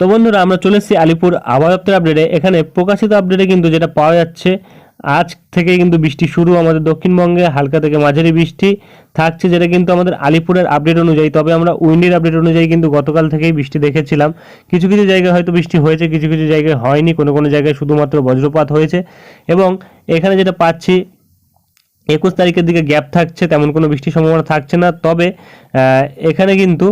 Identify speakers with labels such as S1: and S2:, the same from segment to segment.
S1: তো বন্ধুরা, আমরা চলে এসেছি আলিপুর আবহাওয়া আপডেটে এখানে প্রকাশিত আপডেটে কিন্তু যেটা পাওয়া যাচ্ছে, আজ থেকে কিন্তু বৃষ্টি শুরু আমাদের দক্ষিণবঙ্গে, হালকা থেকে মাঝারি বৃষ্টি থাকছে যেটা কিন্তু আমাদের আলিপুরের আপডেট অনুযায়ী। তবে আমরা উইন্ডের আপডেট অনুযায়ী কিন্তু গতকাল থেকেই বৃষ্টি দেখেছিলাম। কিছু কিছু জায়গায় হয়তো বৃষ্টি হয়েছে, কিছু কিছু জায়গায় হয়নি। কোনো কোনো জায়গায় শুধুমাত্র বজ্রপাত হয়েছে। এবং এখানে যেটা পাচ্ছি, একুশ তারিখের দিকে গ্যাপ থাকছে, তেমন কোনো বৃষ্টির সম্ভাবনা থাকছে না। তবে এখানে কিন্তু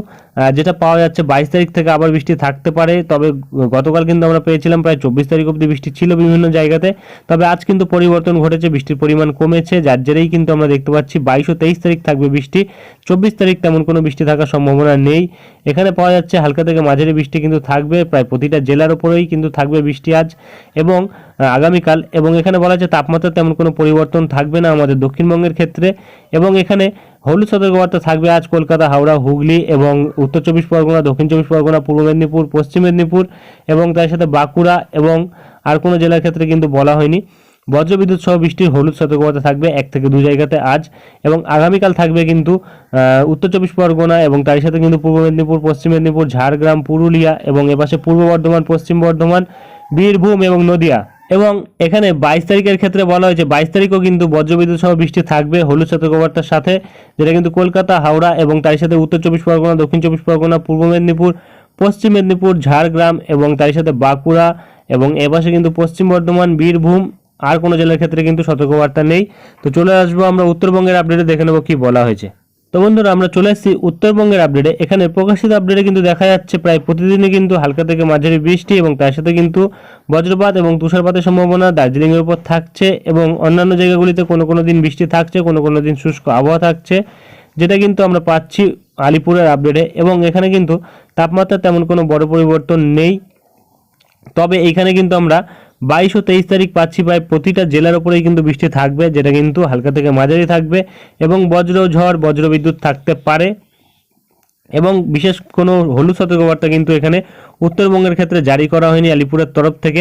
S1: যেটা পাওয়া যাচ্ছে বাইশ তারিখ থেকে আবার বৃষ্টি থাকতে পারে, তবে গতকাল কিন্তু আমরা পেয়েছিলাম প্রায় চব্বিশ তারিখ অবধি বৃষ্টি ছিল বিভিন্ন জায়গাতে, তবে আজ কিন্তু পরিবর্তন ঘটেছে, বৃষ্টির পরিমাণ কমেছে, যার জেরেই কিন্তু আমরা দেখতে পাচ্ছি বাইশ ও তেইশ তারিখ থাকবে বৃষ্টি, চব্বিশ তারিখ তেমন কোনো বৃষ্টি থাকার সম্ভাবনা নেই। এখানে পাওয়া যাচ্ছে হালকা থেকে মাঝারি বৃষ্টি কিন্তু থাকবে, প্রায় প্রতিটা জেলার উপরেই কিন্তু থাকবে বৃষ্টি আজ, এবং আগামীকাল, এবং এখানে বলা হচ্ছে তাপমাত্রা তেমন কোনো পরিবর্তন থাকবে না আমাদের দক্ষিণবঙ্গের ক্ষেত্রে, এবং এখানে হলুদ সতর্কবার্তা থাকবে আজ কলকাতা, হাওড়া, হুগলি এবং উত্তর চব্বিশ পরগনা, দক্ষিণ চব্বিশ পরগনা, পূর্ব মেদিনীপুর, পশ্চিম মেদিনীপুর এবং তার সাথে বাঁকুড়া এবং আর কোনো জেলার ক্ষেত্রে কিন্তু বলা হয়নি। বজ্রবিদ্যুৎ সহ বৃষ্টির হলুদ সতর্কবার্তা থাকবে এক থেকে দু জায়গাতে আজ এবং আগামীকাল থাকবে কিন্তু উত্তর চব্বিশ পরগনা এবং তার সাথে কিন্তু পূর্ব মেদিনীপুর, পশ্চিম মেদিনীপুর, ঝাড়গ্রাম, পুরুলিয়া এবং এপাশে পূর্ব বর্ধমান, পশ্চিম বর্ধমান, বীরভূম এবং নদিয়া। এবং এখানে বাইশ তারিখের ক্ষেত্রে বলা হয়েছে, বাইশ তারিখও কিন্তু বজ্রবিদ্যুৎ সহ বৃষ্টি থাকবে হলুদ সতর্কবার্তার সাথে, যেটা কিন্তু কলকাতা, হাওড়া এবং তার সাথে উত্তর চব্বিশ পরগনা, দক্ষিণ চব্বিশ পরগনা, পূর্ব মেদিনীপুর, পশ্চিম মেদিনীপুর, ঝাড়গ্রাম এবং তার সাথে বাঁকুড়া এবং এপাশে কিন্তু পশ্চিম বর্ধমান, বীরভূম, আর কোনো জেলার ক্ষেত্রে কিন্তু সতর্কবার্তা নেই। তো চলে আসব আমরা উত্তরবঙ্গের আপডেটে দেখে নেব কি বলা হয়েছে। তো বন্ধুরা, আমরা চলে এসেছি উত্তরবঙ্গের আপডেটে এখানে প্রকাশিত আপডেটে কিন্তু দেখা যাচ্ছে প্রায় প্রতিদিনই কিন্তু হালকা থেকে মাঝারি বৃষ্টি এবং তার সাথে কিন্তু বজ্রপাত এবং তুষারপাতের সম্ভাবনা দার্জিলিংয়ের উপর থাকছে এবং অন্যান্য জায়গাগুলিতে কোনো কোনো দিন বৃষ্টি থাকছে, কোনো কোনো দিন শুষ্ক আবহাওয়া থাকছে। যেটা কিন্তু আমরা পাচ্ছি আলিপুরের আপডেটে এবং এখানে কিন্তু তাপমাত্রা তেমন কোনো বড় পরিবর্তন নেই। তবে এইখানে কিন্তু আমরা বাইশ ও তেইশ তারিখ পাচ্ছি প্রায় প্রতিটা জেলার উপরেই কিন্তু বৃষ্টি থাকবে, যেটা কিন্তু হালকা থেকে মাঝারি থাকবে এবং বজ্র ঝড়, বজ্র বিদ্যুৎ থাকতে পারে। এবং বিশেষ কোনো হলুদ সতর্কবার্তা কিন্তু এখানে উত্তরবঙ্গের ক্ষেত্রে জারি করা হয়নি আলিপুরের তরফ থেকে।